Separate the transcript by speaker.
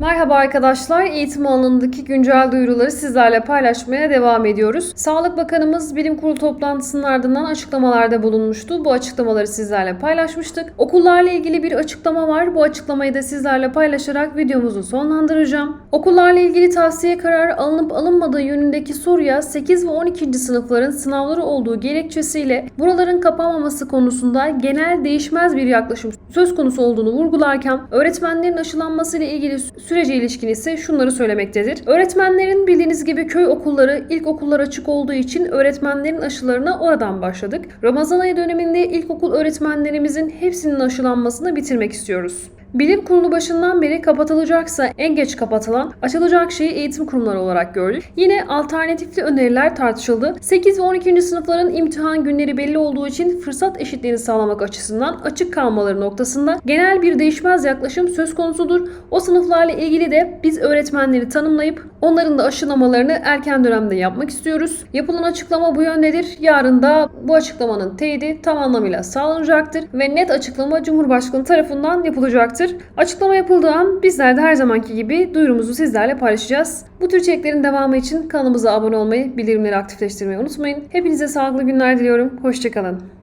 Speaker 1: Merhaba arkadaşlar. Eğitim alanındaki güncel duyuruları sizlerle paylaşmaya devam ediyoruz. Sağlık Bakanımız bilim kurulu toplantısının ardından açıklamalarda bulunmuştu. Bu açıklamaları sizlerle paylaşmıştık. Okullarla ilgili bir açıklama var. Bu açıklamayı da sizlerle paylaşarak videomuzu sonlandıracağım. Okullarla ilgili tavsiye kararı alınıp alınmadığı yönündeki soruya 8 ve 12. sınıfların sınavları olduğu gerekçesiyle buraların kapanmaması konusunda genel değişmez bir yaklaşım söz konusu olduğunu vurgularken öğretmenlerin aşılanması ile ilgili sürece ilişkin ise şunları söylemektedir. Öğretmenlerin bildiğiniz gibi köy okulları, ilkokullar açık olduğu için öğretmenlerin aşılarına oradan başladık. Ramazan ayı döneminde ilkokul öğretmenlerimizin hepsinin aşılanmasını bitirmek istiyoruz. Bilim kurulu başından beri kapatılacaksa en geç kapatılan, açılacak şeyi eğitim kurumları olarak gördük. Yine alternatifli öneriler tartışıldı. 8 ve 12. sınıfların imtihan günleri belli olduğu için fırsat eşitliğini sağlamak açısından açık kalmaları noktasında genel bir değişmez yaklaşım söz konusudur. O sınıflarla ilgili de biz öğretmenleri tanımlayıp onların da aşılamalarını erken dönemde yapmak istiyoruz. Yapılan açıklama bu yöndedir. Yarın da bu açıklamanın teyidi tam anlamıyla sağlanacaktır ve net açıklama Cumhurbaşkanı tarafından yapılacaktır. Açıklama yapıldığı an bizler de her zamanki gibi duyurumuzu sizlerle paylaşacağız. Bu tür içeriklerin devamı için kanalımıza abone olmayı, bildirimleri aktifleştirmeyi unutmayın. Hepinize sağlıklı günler diliyorum. Hoşçakalın.